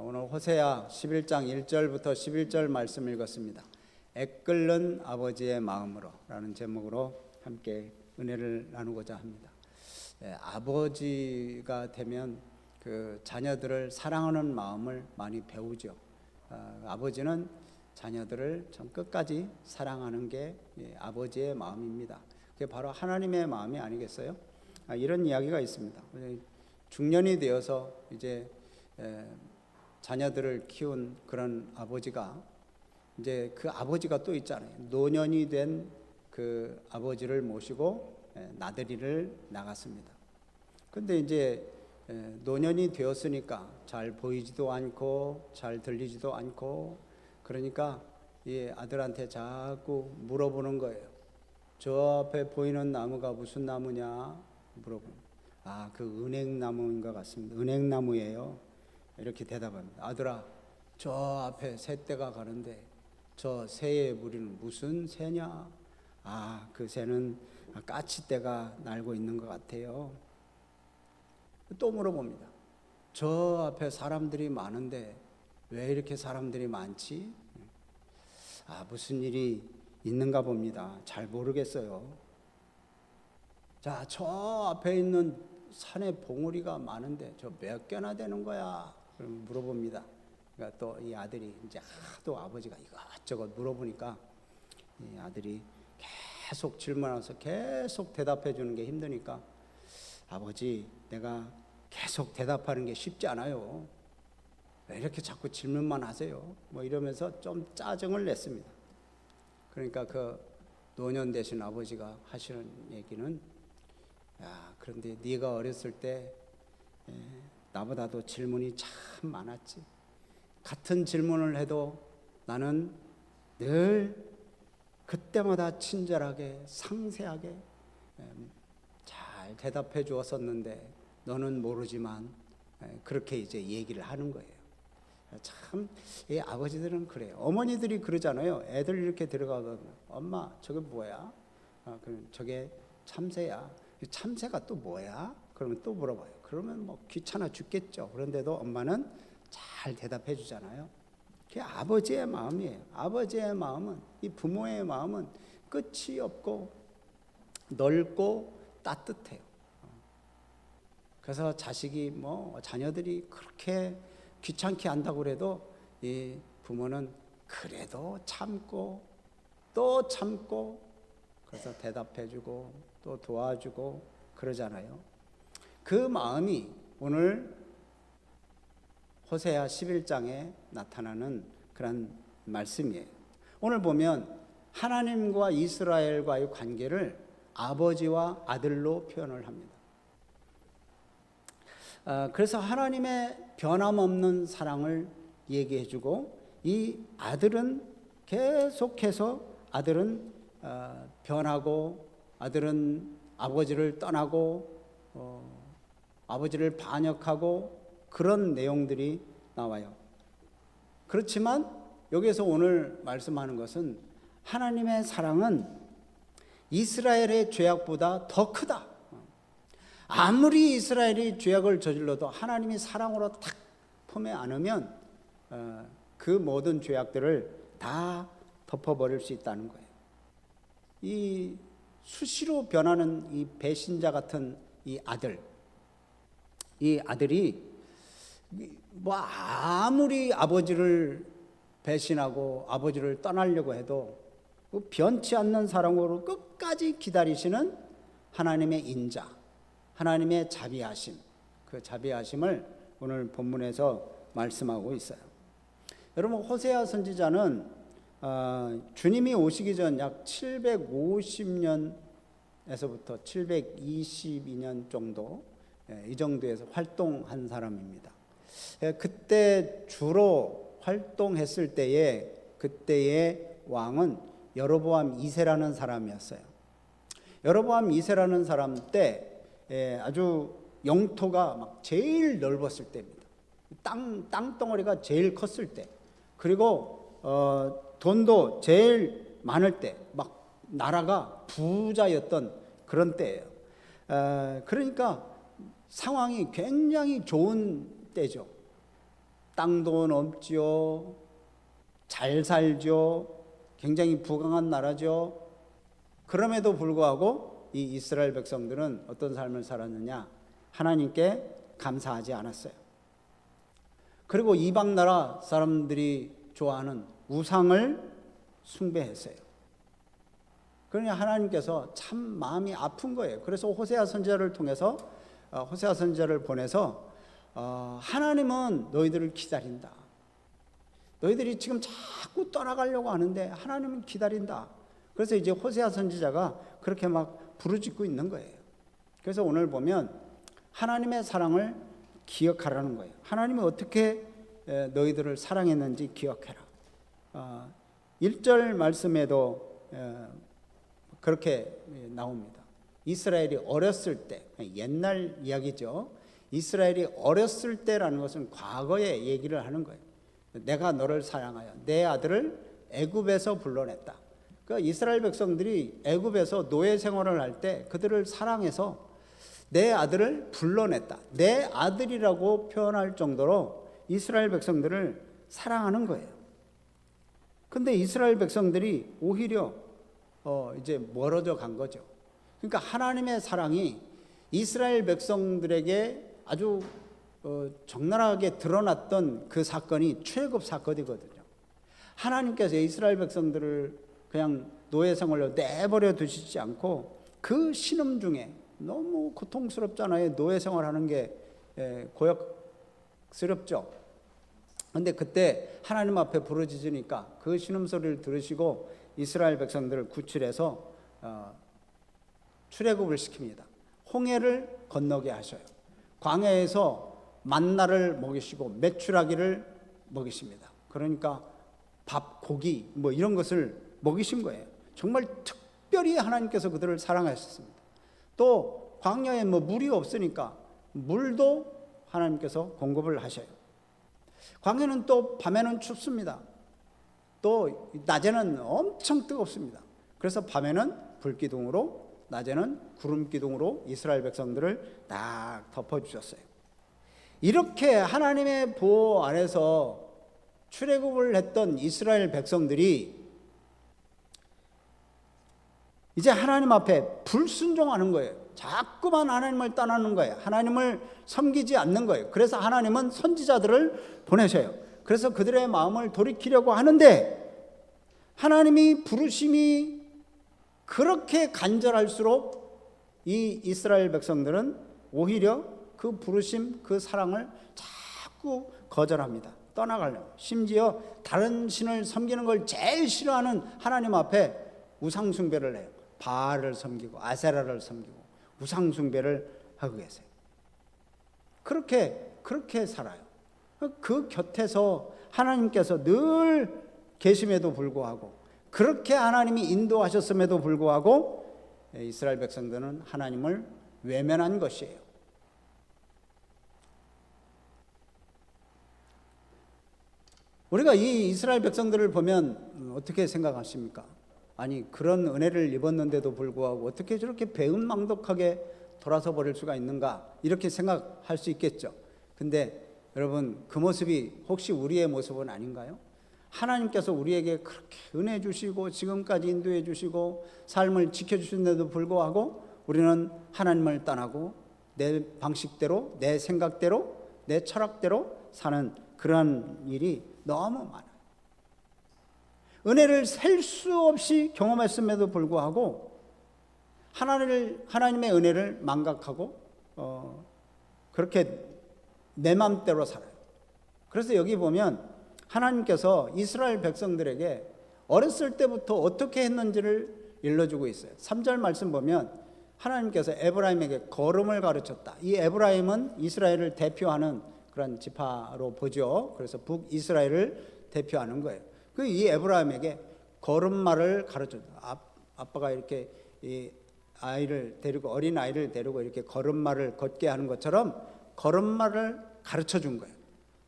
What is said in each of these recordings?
오늘 호세아 11장 1절부터 11절 말씀 읽었습니다. 애끓는 아버지의 마음으로라는 제목으로 함께 은혜를 나누고자 합니다. 예, 아버지가 되면 그 자녀들을 사랑하는 마음을 많이 배우죠. 아, 아버지는 자녀들을 전 끝까지 사랑하는 게 예, 아버지의 마음입니다. 그게 바로 하나님의 마음이 아니겠어요? 아, 이런 이야기가 있습니다. 중년이 되어서 이제 에, 자녀들을 키운 그런 아버지가 이제 그 아버지가 또 있잖아요. 노년이 된 그 아버지를 모시고 에, 나들이를 나갔습니다. 근데 이제 에, 노년이 되었으니까 잘 보이지도 않고 잘 들리지도 않고 그러니까 이 아들한테 자꾸 물어보는 거예요. 저 앞에 보이는 나무가 무슨 나무냐 물어보는. 아, 그 은행나무인 것 같습니다. 은행나무예요. 이렇게 대답합니다. 아들아, 저 앞에 새떼가 가는데 저 새의 무리는 무슨 새냐? 아, 그 새는 까치떼가 날고 있는 것 같아요. 또 물어봅니다. 저 앞에 사람들이 많은데 왜 이렇게 사람들이 많지? 아, 무슨 일이 있는가 봅니다. 잘 모르겠어요. 자, 저 앞에 있는 산에 봉우리가 많은데 저 몇 개나 되는 거야? 물어봅니다. 그러니까 또 이 아들이 이제 하도 아버지가 이것저것 물어보니까 이 아들이 계속 질문하면서 계속 대답해 주는 게 힘드니까 아버지 내가 계속 대답하는 게 쉽지 않아요. 왜 이렇게 자꾸 질문만 하세요? 뭐 이러면서 좀 짜증을 냈습니다. 그러니까 그 노년 되신 아버지가 하시는 얘기는 야 그런데 네가 어렸을 때 에, 나보다도 질문이 참 많았지. 같은 질문을 해도 나는 늘 그때마다 친절하게 상세하게 잘 대답해 주었었는데 너는 모르지만 그렇게 이제 얘기를 하는 거예요. 참, 이 아버지들은 그래요. 어머니들이 그러잖아요. 애들 이렇게 들어가면 엄마 저게 뭐야? 아, 저게 참새야. 참새가 또 뭐야? 그러면 또 물어봐요. 그러면 뭐 귀찮아 죽겠죠. 그런데도 엄마는 잘 대답해 주잖아요. 그게 아버지의 마음이에요. 아버지의 마음은 이 부모의 마음은 끝이 없고 넓고 따뜻해요. 그래서 자식이 뭐 자녀들이 그렇게 귀찮게 한다고 그래도 이 부모는 그래도 참고 또 참고 그래서 대답해주고 또 도와주고 그러잖아요. 그 마음이 오늘 호세아 11장에 나타나는 그런 말씀이에요. 오늘 보면 하나님과 이스라엘과의 관계를 아버지와 아들로 표현을 합니다. 아, 그래서 하나님의 변함없는 사랑을 얘기해주고 이 아들은 계속해서 아들은 아, 변하고 아들은 아버지를 떠나고 어, 아버지를 반역하고 그런 내용들이 나와요. 그렇지만 여기서 오늘 말씀하는 것은 하나님의 사랑은 이스라엘의 죄악보다 더 크다. 아무리 이스라엘이 죄악을 저질러도 하나님이 사랑으로 탁 품에 안으면 어, 그 모든 죄악들을 다 덮어버릴 수 있다는 거예요. 이 수시로 변하는 이 배신자 같은 이 아들, 이 아들이 뭐 아무리 아버지를 배신하고 아버지를 떠나려고 해도 그 변치 않는 사랑으로 끝까지 기다리시는 하나님의 인자, 하나님의 자비하심, 그 자비하심을 오늘 본문에서 말씀하고 있어요. 여러분 호세아 선지자는 어, 주님이 오시기 전 약 750년에서부터 722년 정도 예, 이 정도에서 활동한 사람입니다. 예, 그때 주로 활동했을 때에 그때의 왕은 여로보암 2세라는 사람이었어요. 여로보암 2세라는 사람 때 예, 아주 영토가 막 제일 넓었을 때입니다. 땅 땅덩어리가 제일 컸을 때. 그리고 어, 돈도 제일 많을 때, 막 나라가 부자였던 그런 때예요. 어, 그러니까 상황이 굉장히 좋은 때죠. 땅도 넘지요. 잘 살죠. 굉장히 부강한 나라죠. 그럼에도 불구하고 이 이스라엘 백성들은 어떤 삶을 살았느냐? 하나님께 감사하지 않았어요. 그리고 이방 나라 사람들이 좋아하는 우상을 숭배했어요. 그러니 하나님께서 참 마음이 아픈 거예요. 그래서 호세아 선지자를 통해서 어, 호세아 선지자를 보내서 어, 하나님은 너희들을 기다린다. 너희들이 지금 자꾸 떠나가려고 하는데 하나님은 기다린다. 그래서 이제 호세아 선지자가 그렇게 막 부르짖고 있는 거예요. 그래서 오늘 보면 하나님의 사랑을 기억하라는 거예요. 하나님이 어떻게 에, 너희들을 사랑했는지 기억해라. 어, 1절 말씀에도 에, 그렇게 예, 나옵니다. 이스라엘이 어렸을 때 옛날 이야기죠. 이스라엘이 어렸을 때라는 것은 과거의 얘기를 하는 거예요. 내가 너를 사랑하여 내 아들을 애굽에서 불러냈다. 그 이스라엘 백성들이 애굽에서 노예 생활을 할 때 그들을 사랑해서 내 아들을 불러냈다. 내 아들이라고 표현할 정도로 이스라엘 백성들을 사랑하는 거예요. 근데 이스라엘 백성들이 오히려 어 이제 멀어져 간 거죠. 그러니까 하나님의 사랑이 이스라엘 백성들에게 아주 어 적나라하게 드러났던 그 사건이 출애굽 사건이거든요. 하나님께서 이스라엘 백성들을 그냥 노예 생활로 내버려 두시지 않고 그 신음 중에 너무 고통스럽잖아요. 노예 생활하는 게 에, 고역스럽죠. 근데 그때 하나님 앞에 부르짖으니까 그 신음 소리를 들으시고 이스라엘 백성들을 구출해서 어, 출애굽을 시킵니다. 홍해를 건너게 하셔요. 광야에서 만나를 먹이시고 메추라기를 먹이십니다. 그러니까 밥, 고기 뭐 이런 것을 먹이신 거예요. 정말 특별히 하나님께서 그들을 사랑하셨습니다. 또 광야에 뭐 물이 없으니까 물도 하나님께서 공급을 하셔요. 광야는 또 밤에는 춥습니다. 또 낮에는 엄청 뜨겁습니다. 그래서 밤에는 불기둥으로 낮에는 구름 기둥으로 이스라엘 백성들을 딱 덮어 주셨어요. 이렇게 하나님의 보호 안에서 출애굽을 했던 이스라엘 백성들이 이제 하나님 앞에 불순종하는 거예요. 자꾸만 하나님을 떠나는 거예요. 하나님을 섬기지 않는 거예요. 그래서 하나님은 선지자들을 보내셔요. 그래서 그들의 마음을 돌이키려고 하는데 하나님이 부르심이 그렇게 간절할수록 이 이스라엘 백성들은 오히려 그 부르심, 그 사랑을 자꾸 거절합니다. 떠나가려고. 심지어 다른 신을 섬기는 걸 제일 싫어하는 하나님 앞에 우상숭배를 해요. 바알을 섬기고 아세라를 섬기고 우상숭배를 하고 계세요. 그렇게 그렇게 살아요. 그 곁에서 하나님께서 늘 계심에도 불구하고 그렇게 하나님이 인도하셨음에도 불구하고 이스라엘 백성들은 하나님을 외면한 것이에요. 우리가 이 이스라엘 백성들을 보면 어떻게 생각하십니까? 아니 그런 은혜를 입었는데도 불구하고 어떻게 저렇게 배은망덕하게 돌아서 버릴 수가 있는가 이렇게 생각할 수 있겠죠. 근데 여러분 그 모습이 혹시 우리의 모습은 아닌가요? 하나님께서 우리에게 그렇게 은혜 주시고 지금까지 인도해 주시고 삶을 지켜 주신데도 불구하고 우리는 하나님을 떠나고 내 방식대로 내 생각대로 내 철학대로 사는 그러한 일이 너무 많아요. 은혜를 셀 수 없이 경험했음에도 불구하고 하나님을 하나님의 은혜를 망각하고 어, 그렇게 내 마음대로 살아요. 그래서 여기 보면 하나님께서 이스라엘 백성들에게 어렸을 때부터 어떻게 했는지를 일러주고 있어요. 3절 말씀 보면 하나님께서 에브라임에게 걸음을 가르쳤다. 이 에브라임은 이스라엘을 대표하는 그런 지파로 보죠. 그래서 북이스라엘을 대표하는 거예요. 그 이 에브라임에게 걸음마를 가르쳤다. 아, 아빠가 이렇게 이 아이를 데리고 어린 아이를 데리고 이렇게 걸음마를 걷게 하는 것처럼 걸음마를 가르쳐 준 거예요.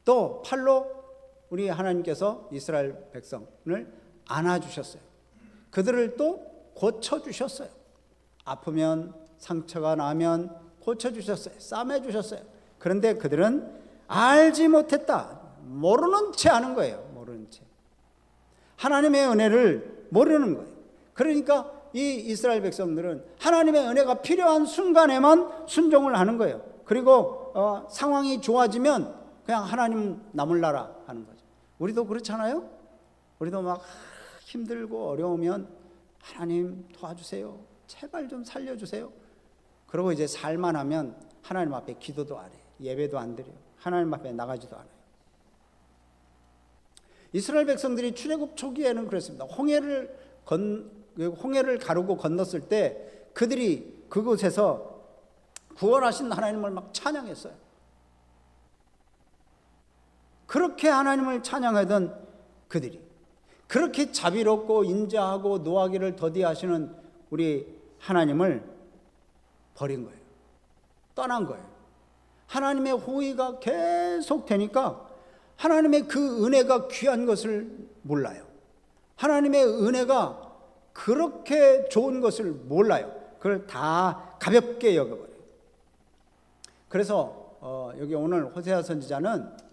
또 팔로 우리 하나님께서 이스라엘 백성을 안아 주셨어요. 그들을 또 고쳐 주셨어요. 아프면 상처가 나면 고쳐 주셨어요. 싸매 주셨어요. 그런데 그들은 알지 못했다. 모르는 채 하는 거예요. 모르는 채. 하나님의 은혜를 모르는 거예요. 그러니까 이 이스라엘 백성들은 하나님의 은혜가 필요한 순간에만 순종을 하는 거예요. 그리고 어, 상황이 좋아지면 그냥 하나님 나물라라 하는 거죠. 우리도 그렇잖아요. 우리도 막 힘들고 어려우면 하나님 도와주세요. 제발 좀 살려주세요. 그리고 이제 살만 하면 하나님 앞에 기도도 안 해요. 예배도 안 드려요. 하나님 앞에 나가지도 않아요. 이스라엘 백성들이 출애굽 초기에는 그랬습니다. 홍해를 건 홍해를 가르고 건넜을 때 그들이 그곳에서 구원하신 하나님을 막 찬양했어요. 그렇게 하나님을 찬양하던 그들이 그렇게 자비롭고 인자하고 노하기를 더디하시는 우리 하나님을 버린 거예요. 떠난 거예요. 하나님의 호의가 계속 되니까 하나님의 그 은혜가 귀한 것을 몰라요. 하나님의 은혜가 그렇게 좋은 것을 몰라요. 그걸 다 가볍게 여겨버려요. 그래서 어, 여기 오늘 호세아 선지자는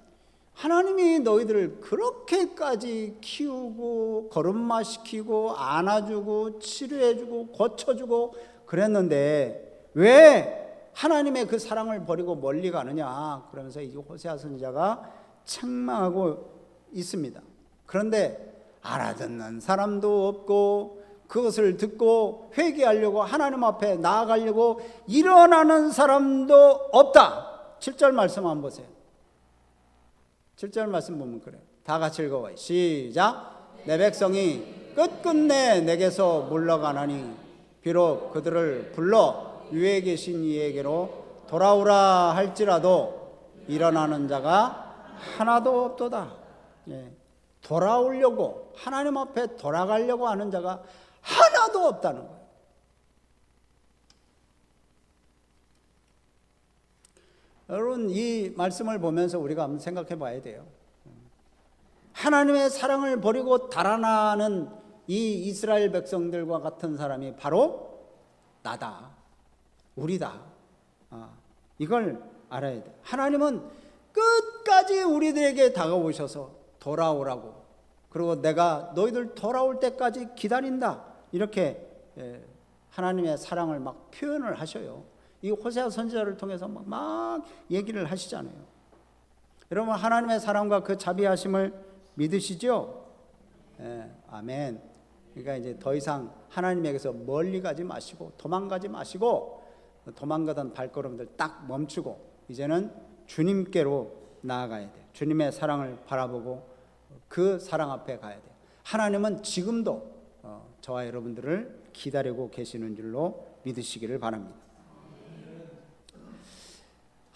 하나님이 너희들을 그렇게까지 키우고 걸음마 시키고 안아주고 치료해주고 고쳐주고 그랬는데 왜 하나님의 그 사랑을 버리고 멀리 가느냐 그러면서 이 호세아 선지자가 책망하고 있습니다. 그런데 알아듣는 사람도 없고 그것을 듣고 회개하려고 하나님 앞에 나아가려고 일어나는 사람도 없다. 7절 말씀 한번 보세요. 7절 말씀 보면 그래요. 다 같이 읽어봐요. 시작. 내 백성이 끝끝내 내게서 물러가나니 비록 그들을 불러 위에 계신 이에게로 돌아오라 할지라도 일어나는 자가 하나도 없도다. 예. 돌아오려고 하나님 앞에 돌아가려고 하는 자가 하나도 없다는 거예요. 여러분 이 말씀을 보면서 우리가 한번 생각해 봐야 돼요. 하나님의 사랑을 버리고 달아나는 이 이스라엘 백성들과 같은 사람이 바로 나다. 우리다. 아, 이걸 알아야 돼. 하나님은 끝까지 우리들에게 다가오셔서 돌아오라고. 그리고 내가 너희들 돌아올 때까지 기다린다. 이렇게 예, 하나님의 사랑을 막 표현을 하셔요. 이 호세아 선지자를 통해서 막, 막 얘기를 하시잖아요. 여러분 하나님의 사랑과 그 자비하심을 믿으시죠? 예, 아멘. 그러니까 이제 더 이상 하나님에게서 멀리 가지 마시고 도망가지 마시고 도망가던 발걸음들 딱 멈추고 이제는 주님께로 나아가야 돼. 주님의 사랑을 바라보고 그 사랑 앞에 가야 돼. 하나님은 지금도 어, 저와 여러분들을 기다리고 계시는 줄로 믿으시기를 바랍니다.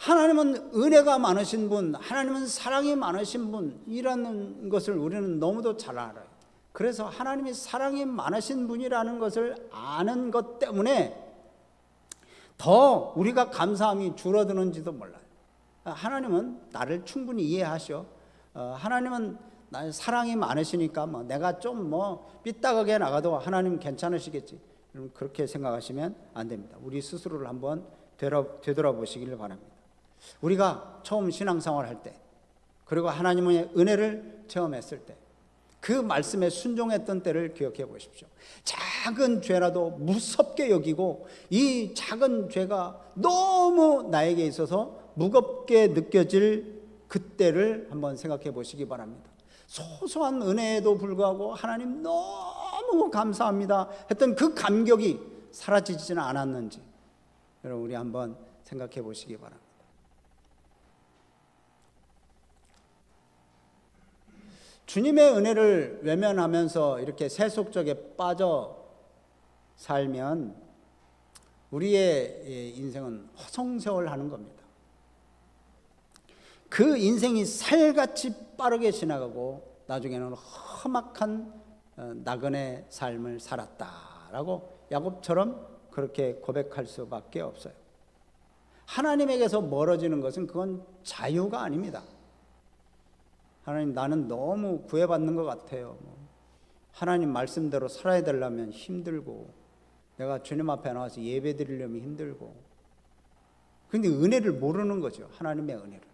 하나님은 은혜가 많으신 분, 하나님은 사랑이 많으신 분이라는 것을 우리는 너무도 잘 알아요. 그래서 하나님이 사랑이 많으신 분이라는 것을 아는 것 때문에 더 우리가 감사함이 줄어드는지도 몰라요. 하나님은 나를 충분히 이해하셔. 어, 하나님은 나 사랑이 많으시니까 뭐 내가 좀 뭐 삐딱하게 나가도 하나님 괜찮으시겠지. 그렇게 생각하시면 안 됩니다. 우리 스스로를 한번 되돌아보시기를 바랍니다. 우리가 처음 신앙생활 할 때, 그리고 하나님의 은혜를 체험했을 때, 그 말씀에 순종했던 때를 기억해 보십시오. 작은 죄라도 무섭게 여기고 이 작은 죄가 너무 나에게 있어서 무겁게 느껴질 그때를 한번 생각해 보시기 바랍니다. 소소한 은혜에도 불구하고 하나님 너무 감사합니다 했던 그 감격이 사라지지는 않았는지 여러분 우리 한번 생각해 보시기 바랍니다. 주님의 은혜를 외면하면서 이렇게 세속적에 빠져 살면 우리의 인생은 허송세월 하는 겁니다. 그 인생이 살같이 빠르게 지나가고 나중에는 험악한 어, 나그네 삶을 살았다라고 야곱처럼 그렇게 고백할 수밖에 없어요. 하나님에게서 멀어지는 것은 그건 자유가 아닙니다. 하나님 나는 너무 구애받는 것 같아요. 뭐. 하나님 말씀대로 살아야 되려면 힘들고 내가 주님 앞에 나와서 예배 드리려면 힘들고 근데 은혜를 모르는 거죠. 하나님의 은혜를.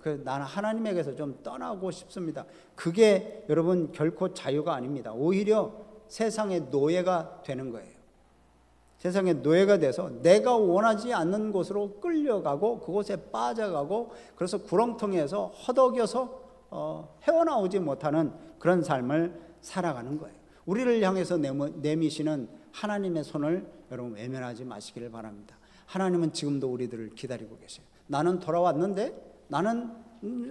그 나는 하나님에게서 좀 떠나고 싶습니다. 그게 여러분 결코 자유가 아닙니다. 오히려 세상의 노예가 되는 거예요. 세상의 노예가 돼서 내가 원하지 않는 곳으로 끌려가고 그곳에 빠져가고 그래서 구렁텅이에서 허덕여서 어, 헤어나오지 못하는 그런 삶을 살아가는 거예요. 우리를 향해서 내미시는 하나님의 손을 여러분 외면하지 마시기를 바랍니다. 하나님은 지금도 우리들을 기다리고 계세요. 나는 돌아왔는데 나는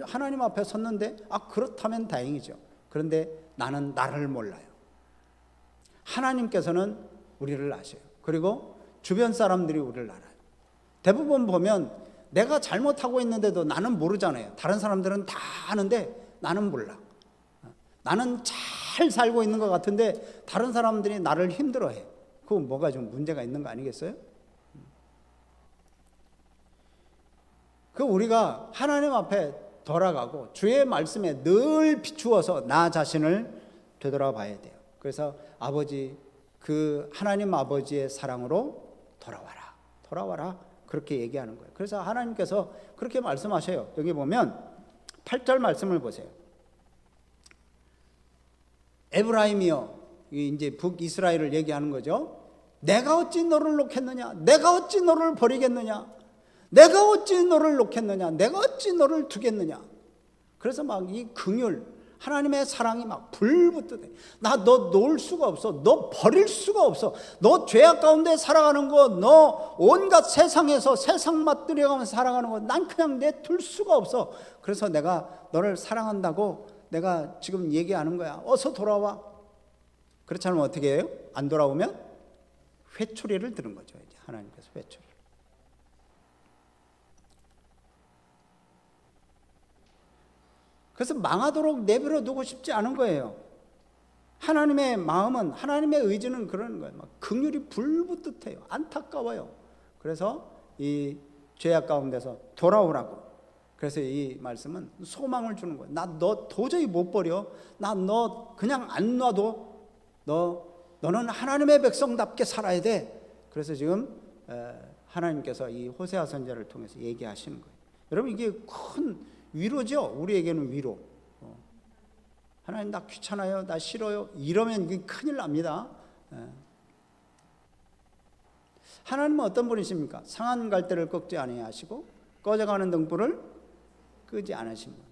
하나님 앞에 섰는데 아 그렇다면 다행이죠. 그런데 나는 나를 몰라요. 하나님께서는 우리를 아셔요. 그리고 주변 사람들이 우리를 알아요. 대부분 보면 내가 잘못하고 있는데도 나는 모르잖아요. 다른 사람들은 다 아는데 나는 몰라. 나는 잘 살고 있는 것 같은데 다른 사람들이 나를 힘들어해. 그건 뭐가 좀 문제가 있는 거 아니겠어요? 그 우리가 하나님 앞에 돌아가고 주의 말씀에 늘 비추어서 나 자신을 되돌아봐야 돼요. 그래서 아버지 그 하나님 아버지의 사랑으로 돌아와라. 돌아와라. 그렇게 얘기하는 거예요. 그래서 하나님께서 그렇게 말씀하셔요. 여기 보면 8절 말씀을 보세요. 에브라임이여 이제 북이스라엘을 얘기하는 거죠. 내가 어찌 너를 놓겠느냐? 내가 어찌 너를 버리겠느냐? 내가 어찌 너를 놓겠느냐? 내가 어찌 너를 두겠느냐? 그래서 막 이 긍휼 하나님의 사랑이 막 불붙듯해. 나 너 놓을 수가 없어. 너 버릴 수가 없어. 너 죄악 가운데 살아가는 거, 너 온갖 세상에서 세상 맛들여가면서 살아가는 거, 난 그냥 내둘 수가 없어. 그래서 내가 너를 사랑한다고 내가 지금 얘기하는 거야. 어서 돌아와. 그렇지 않으면 어떻게 해요? 안 돌아오면 회초리를 드는 거죠. 이제 하나님께서 회초리. 그래서 망하도록 내버려 두고 싶지 않은 거예요. 하나님의 마음은 하나님의 의지는 그런 거예요. 막 긍휼이 불붙듯해요. 안타까워요. 그래서 이 죄악 가운데서 돌아오라고. 그래서 이 말씀은 소망을 주는 거예요. 나 너 도저히 못 버려. 나 너 그냥 안 놔도 너 너는 하나님의 백성답게 살아야 돼. 그래서 지금 하나님께서 이 호세아 선지자를 통해서 얘기하시는 거예요. 여러분 이게 큰 위로죠. 우리에게는 위로. 어. 하나님 나 귀찮아요. 나 싫어요. 이러면 큰일 납니다. 예. 하나님은 어떤 분이십니까? 상한 갈대를 꺾지 아니하시고 꺼져가는 등불을 끄지 않으신 분.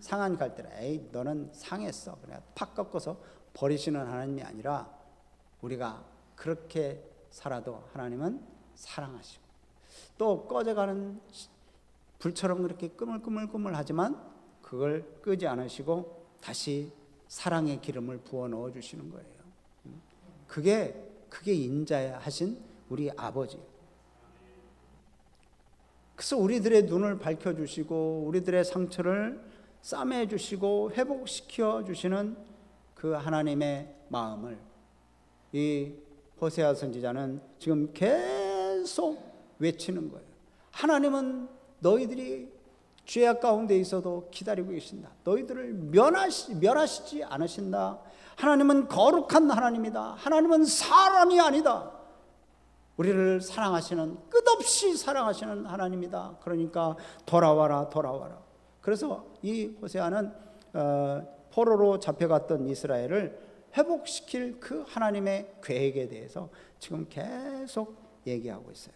상한 갈대를 에이 너는 상했어. 그래 팍 꺾어서 버리시는 하나님이 아니라 우리가 그렇게 살아도 하나님은 사랑하시고 또 꺼져가는 불처럼 그렇게 끄물끄물끄물하지만 그걸 끄지 않으시고 다시 사랑의 기름을 부어 넣어 주시는 거예요. 그게 그게 인자하신 우리 아버지. 그래서 우리들의 눈을 밝혀 주시고 우리들의 상처를 싸매 주시고 회복시켜 주시는 그 하나님의 마음을 이 호세아 선지자는 지금 계속 외치는 거예요. 하나님은 너희들이 죄악 가운데 있어도 기다리고 계신다. 너희들을 면하시, 멸하시지 않으신다. 하나님은 거룩한 하나님이다. 하나님은 사람이 아니다. 우리를 사랑하시는 끝없이 사랑하시는 하나님이다. 그러니까 돌아와라, 돌아와라. 그래서 이 호세아는 어, 포로로 잡혀갔던 이스라엘을 회복시킬 그 하나님의 계획에 대해서 지금 계속 얘기하고 있어요.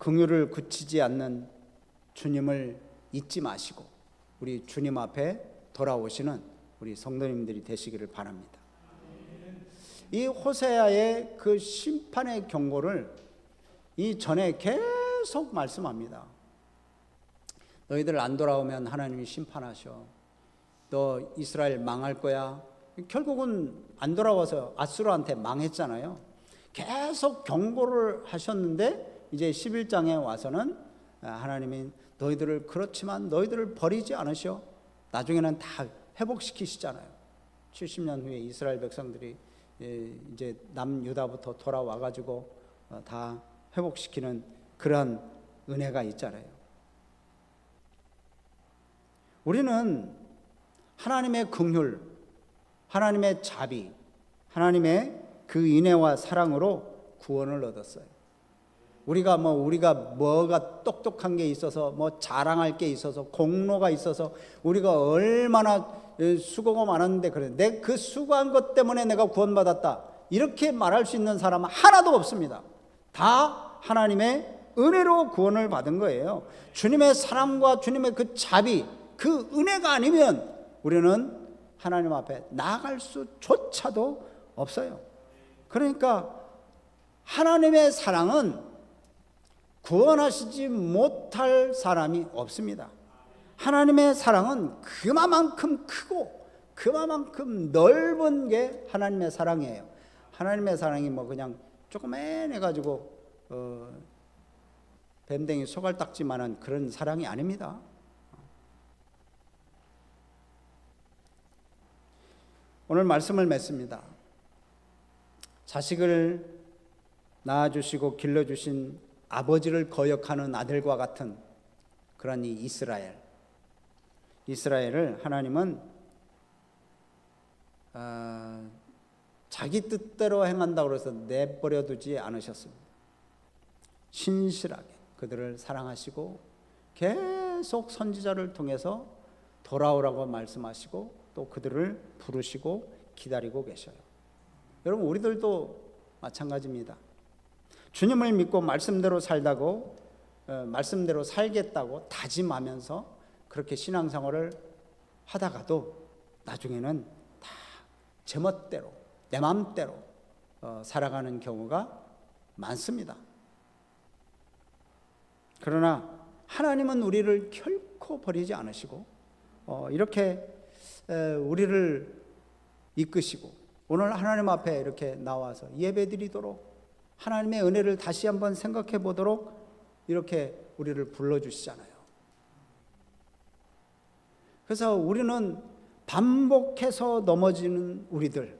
긍휼을 굳히지 않는 주님을 잊지 마시고 우리 주님 앞에 돌아오시는 우리 성도님들이 되시기를 바랍니다. 이 호세아의 그 심판의 경고를 이 전에 계속 말씀합니다. 너희들 안 돌아오면 하나님이 심판하셔. 너 이스라엘 망할 거야. 결국은 안 돌아와서 아수르한테 망했잖아요. 계속 경고를 하셨는데 이제 11장에 와서는 하나님이 너희들을 그렇지만 너희들을 버리지 않으셔. 나중에는 다 회복시키시잖아요. 70년 후에 이스라엘 백성들이 이제 남유다부터 돌아와 가지고 어, 다 회복시키는 그런 은혜가 있잖아요. 우리는 하나님의 긍휼, 하나님의 자비, 하나님의 그 인애와 사랑으로 구원을 얻었어요. 우리가 뭐 우리가 뭐가 똑똑한 게 있어서 뭐 자랑할 게 있어서 공로가 있어서 우리가 얼마나 에, 수고가 많았는데 그래 내 그 수고한 것 때문에 내가 구원받았다 이렇게 말할 수 있는 사람은 하나도 없습니다. 다 하나님의 은혜로 구원을 받은 거예요. 주님의 사랑과 주님의 그 자비, 그 은혜가 아니면 우리는 하나님 앞에 나아갈 수조차도 없어요. 그러니까 하나님의 사랑은 구원하시지 못할 사람이 없습니다. 하나님의 사랑은 그만큼 크고 그만큼 넓은 게 하나님의 사랑이에요. 하나님의 사랑이 뭐 그냥 조그만해 가지고 어, 뱀댕이 소갈딱지만한 그런 사랑이 아닙니다. 오늘 말씀을 맺습니다. 자식을 낳아주시고 길러주신 아버지를 거역하는 아들과 같은 그런 이 이스라엘. 이스라엘을 하나님은 아, 자기 뜻대로 행한다고 해서 내버려 두지 않으셨습니다. 신실하게 그들을 사랑하시고 계속 선지자를 통해서 돌아오라고 말씀하시고 또 그들을 부르시고 기다리고 계셔요. 여러분 우리들도 마찬가지입니다. 주님을 믿고 말씀대로 살다고 어, 말씀대로 살겠다고 다짐하면서 그렇게 신앙생활을 하다가도 나중에는 다 제멋대로 내 마음대로 어, 살아가는 경우가 많습니다. 그러나 하나님은 우리를 결코 버리지 않으시고 어, 이렇게 에, 우리를 이끄시고 오늘 하나님 앞에 이렇게 나와서 예배드리도록 하나님의 은혜를 다시 한번 생각해 보도록 이렇게 우리를 불러주시잖아요. 그래서 우리는 반복해서 넘어지는 우리들.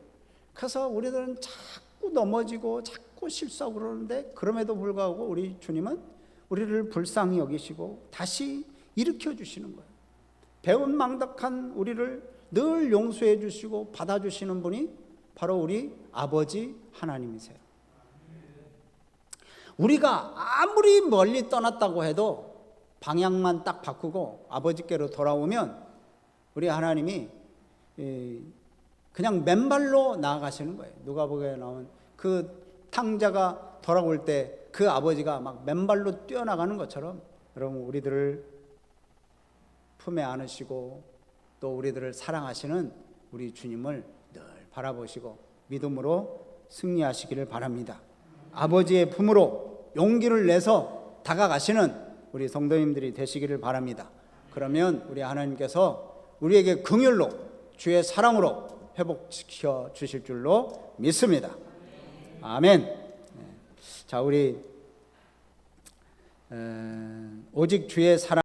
그래서 우리들은 자꾸 넘어지고 자꾸 실수하고 그러는데 그럼에도 불구하고 우리 주님은 우리를 불쌍히 여기시고 다시 일으켜 주시는 거예요. 배은망덕한 우리를 늘 용서해 주시고 받아주시는 분이 바로 우리 아버지 하나님이세요. 우리가 아무리 멀리 떠났다고 해도 방향만 딱 바꾸고 아버지께로 돌아오면 우리 하나님이 그냥 맨발로 나아가시는 거예요. 누가복음에 나온 그 탕자가 돌아올 때 그 아버지가 막 맨발로 뛰어나가는 것처럼 여러분 우리들을 품에 안으시고 또 우리들을 사랑하시는 우리 주님을 늘 바라보시고 믿음으로 승리하시기를 바랍니다. 아버지의 품으로 용기를 내서 다가가시는 우리 성도님들이 되시기를 바랍니다. 그러면 우리 하나님께서 우리에게 긍휼로 주의 사랑으로 회복시켜 주실 줄로 믿습니다. 아멘. 자, 우리 에, 오직 주의 사랑